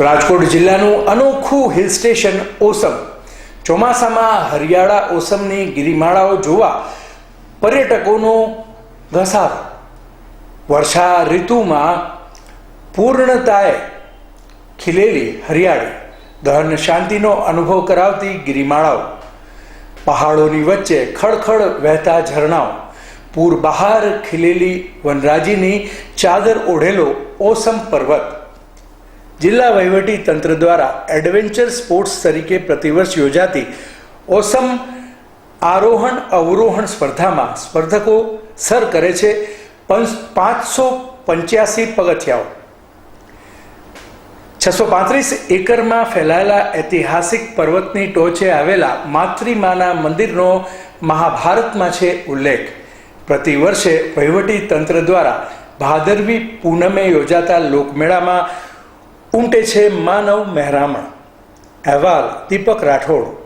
રાજકોટ જિલ્લાનું અનોખું hill station ઓસમ. ચોમાસામાં હરિયાળા ઓસમની ગિરિમાળાઓ જોવા પર્યટકોનો ઘસારો. વર્ષા ઋતુમાં પૂર્ણતાએ ખીલેલી હરિયાળી દહન શાંતિનો અનુભવ કરાવતી ગિરિમાળાઓ. પહાડોની વચ્ચે ખળખળ વહેતા ઝરણાઓ. પૂર બહાર ખીલેલી વનરાજીની ચાદર ઓઢેલો ઓસમ પર્વત. જિલ્લા વહીવટી તંત્ર દ્વારા એડવેન્ચર સ્પોર્ટ્સ તરીકે પ્રતિવર્ષ યોજાતી ઓસમ આરોહણ અવરોહણ સ્પર્ધામાં સ્પર્ધકો સર કરે છે પાંચસો પંચ્યાસી પગથિયાઓ. છસો પાંત્રીસ એકરમાં ફેલાયેલા ઐતિહાસિક પર્વતની ટોચે આવેલા માતૃમાના મંદિરનો મહાભારતમાં છે ઉલ્લેખ. પ્રતિવર્ષે વહીવટી તંત્ર દ્વારા ભાદરવી પૂનમે યોજાતા લોકમેળામાં ઉમટે છે માનવ મહેરામણ. અહેવાલ દીપક રાઠોડ.